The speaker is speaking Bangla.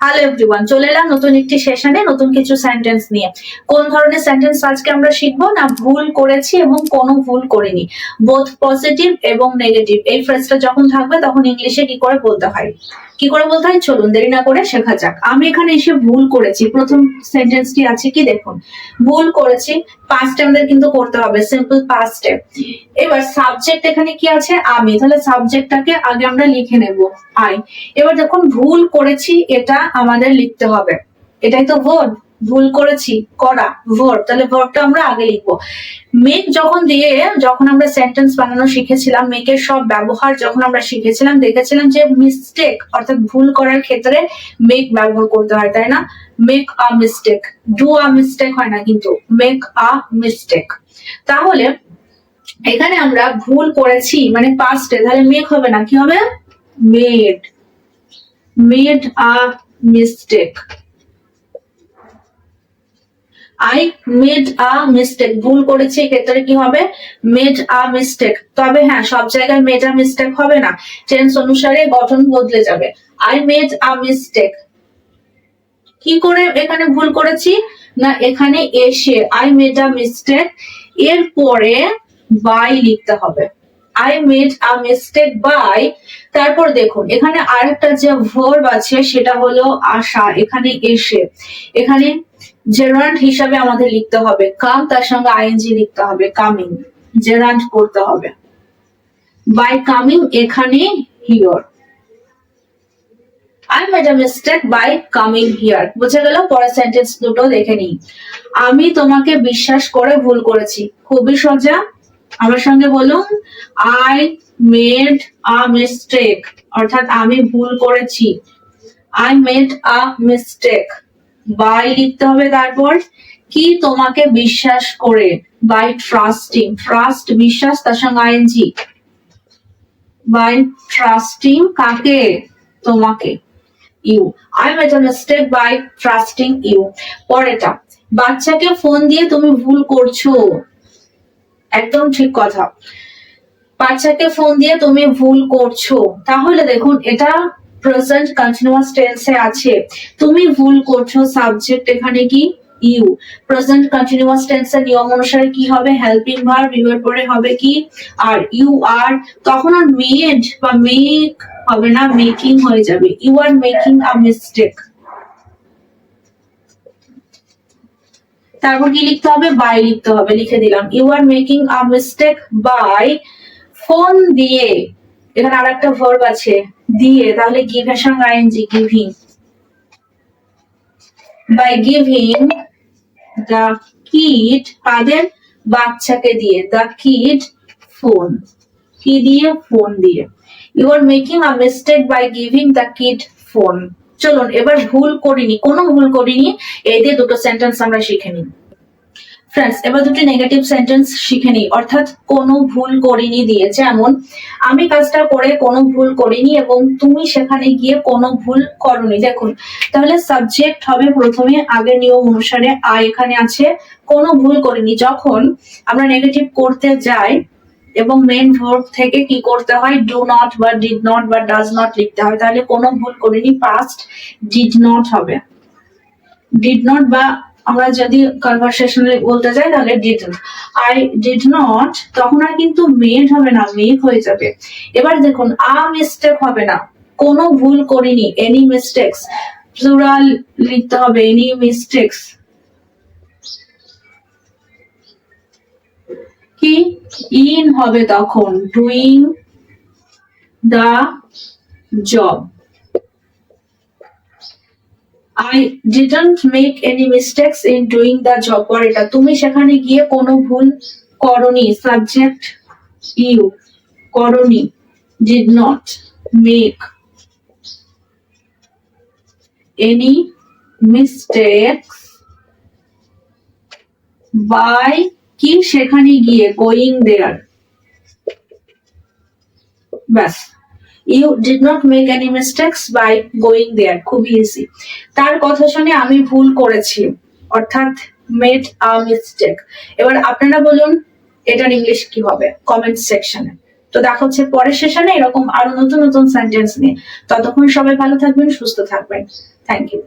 হ্যালো এভরিওয়ান চলে এলাম নতুন একটি সেশনে নতুন কিছু সেন্টেন্স নিয়ে। কোন ধরনের সেন্টেন্স আজকে আমরা শিখব? না, ভুল করেছি এবং ভুল করিনি। বোথ পজিটিভ এবং নেগেটিভ এই ফ্রেজটা যখন থাকবে, তখন ইংলিশে কি করে বলতে হয়? কি করে বলতে হয়? চলুন, দেরি না করে শেখা যাক। আমি এখানে এসে ভুল করেছি। প্রথম সেন্টেন্সটি আছে কি? দেখুন। ভুল করেছি। পাস্টে আমাদের কিন্তু করতে হবে। সিম্পল পাস্টে এবার সাবজেক্ট এখানে কি আছে? আমি। তাহলে সাবজেক্টটাকে আগে আমরা লিখে নেব। আই এবার যখন ভুল করেছি এটা আমাদের লিখতে হবে। এটাই তো ভার্ব ভুল করেছি, করা ভার্ব তাহলে ভার্বটা আমরা আগে লিখব। মেক যখন দিয়ে, যখন আমরা সেন্টেন্স বানানো শিখেছিলাম মেকের সব ব্যবহার যখন আমরা শিখেছিলাম, দেখেছিলাম যে মিস্টেক অর্থাৎ ভুল করার ক্ষেত্রে মেক ব্যবহার করতে হয়, তাই না? Make a mistake do a mistake হয় না কিন্তু মেক আ মিস্টেক তাহলে, এখানে আমরা ভুল করেছি মানে পাস্টে তাহলে মেক হবে না, কি হবে? Made made a mistake I made a mistake ভুল করেছি, এক্ষেত্রে কি হবে? মেড আ মিস্টেক তবে হ্যাঁ সব জায়গায় মেড আ মিস্টেক হবে না। টেন্স অনুসারে গঠন বদলে যাবে। আই মেড আ মিস্টেক কি করে এখানে ভুল করেছি? না, এখানে এসে আই মেড আ মিস্টেক এরপরে বাই লিখতে হবে। I made a mistake by তারপর দেখুন, এখানে আরেকটা যে ভার্ব আছে, সেটা হলো আশা, এখানে এসে। এখানে জেরান্ড হিসাবে আমাদের লিখতে হবে। কাম, তার সঙ্গে আইএনজি লিখতে হবে। কামিং জেরান্ড করতে হবে। বাই কামিং এখানে here I made a mistake by coming here বুঝে গেল? পরের সেন্টেন্স দুটো দেখে নিই। আমি তোমাকে বিশ্বাস করে ভুল করেছি। খুবই সোজা। আমার সঙ্গে বলুন আই মেড আ মিস্টেক অর্থাৎ আমি ভুল করেছি। I made a mistake by লিখতে হবে তারপর, কি তোমাকে বিশ্বাস করে? বাই ট্রাস্টিং ট্রাস্ট বিশ্বাস, তার সঙ্গে আইএনজি বাই ট্রাস্টিং কাকে? তোমাকে। You I made a mistake by trusting you পরেটা বাচ্চাকে ফোন দিয়ে তুমি ভুল করছ। একদম ঠিক কথা। বাচ্চাকে ফোন দিয়ে তুমি ভুল করছ, তাহলে দেখুন, এটা প্রেজেন্ট কন্টিনিউয়াস টেন্সে আছে। তুমি ভুল করছ সাবজেক্ট এখানে কি? ইউ প্রেজেন্ট কন্টিনিউয়াস টেন্সের নিয়ম অনুসারে কি হবে? হেল্পিং ভার্ব এর পরে হবে কি? আর ইউ আর তখন আর মেড বা মেক হবে না মেকিং হয়ে যাবে। You are making a mistake তারপর কি লিখতে হবে? বাই লিখতে হবে। লিখে দিলাম। You are making a mistake by phone দিয়ে। এখানে আর একটা ভার্ব আছে, দিয়ে। তাহলে গিভ এর সঙ্গে giving by giving the kid কাদের বাচ্চাকে দিয়ে। দ্য কিড ফোন কি দিয়ে? ফোন দিয়ে। You are making a mistake by giving the kid phone চলুন, এবার ভুল করিনি, কোনো ভুল করিনি, এই দিয়ে দুটো সেন্টেন্স আমরা শিখে নিই। ফ্রেন্ডস এবার দুটি নেগেটিভ সেন্টেন্স শিখে নিই। অর্থাৎ কোনো ভুল করিনি দিয়ে, যেমন, আমি কাজটা করে কোনো ভুল করিনি এবং তুমি সেখানে গিয়ে কোনো ভুল করনি। দেখুন, তাহলে সাবজেক্ট হবে প্রথমে আগের নিয়ম অনুসারে, আ, এখানে আছে, কোনো ভুল করিনি। যখন আমরা নেগেটিভ করতে যাই এবং মেন ভার্ব থেকে কি করতে হয়? ডু নট বা ডিড নট বা ডাজ নট লিখতে হয়। তাহলে কোনো ভুল করিনি পাস্ট ডিড নট হবে। ডিড নট বা আমরা যদি কনভারসেশনালি বলতে যাই, তাহলে ডিড আই ডিড নট তখন আর কিন্তু মেড হবে না মেক হয়ে যাবে। এবার দেখুন আ মিস্টেক হবে না। কোনো ভুল করিনি এনি মিস্টেক্স প্লুরাল লিখতে হবে এনি মিস্টেক্স ইন হবে তখন doing the job I didn't make any mistakes in doing the job পরেটা তুমি সেখানে গিয়ে কোনো ভুল করনি সাবজেক্ট ইউ করনি did not make any mistakes by কি সেখানে গিয়ে গোয়িং দেয়ার ব্যাস। You did not make any mistakes by going there খুবই ইজি তার কথা শুনে আমি ভুল করেছি। অর্থাৎ মেড আ মিস্টেক এবার আপনারা বলুন, এটার ইংলিশ কি হবে? কমেন্ট সেকশনে তো দেখা হচ্ছে পরের সেশনে এরকম আরও নতুন নতুন সেন্টেন্স নিয়ে। ততক্ষণ সবাই ভালো থাকবেন, সুস্থ থাকবেন। Thank you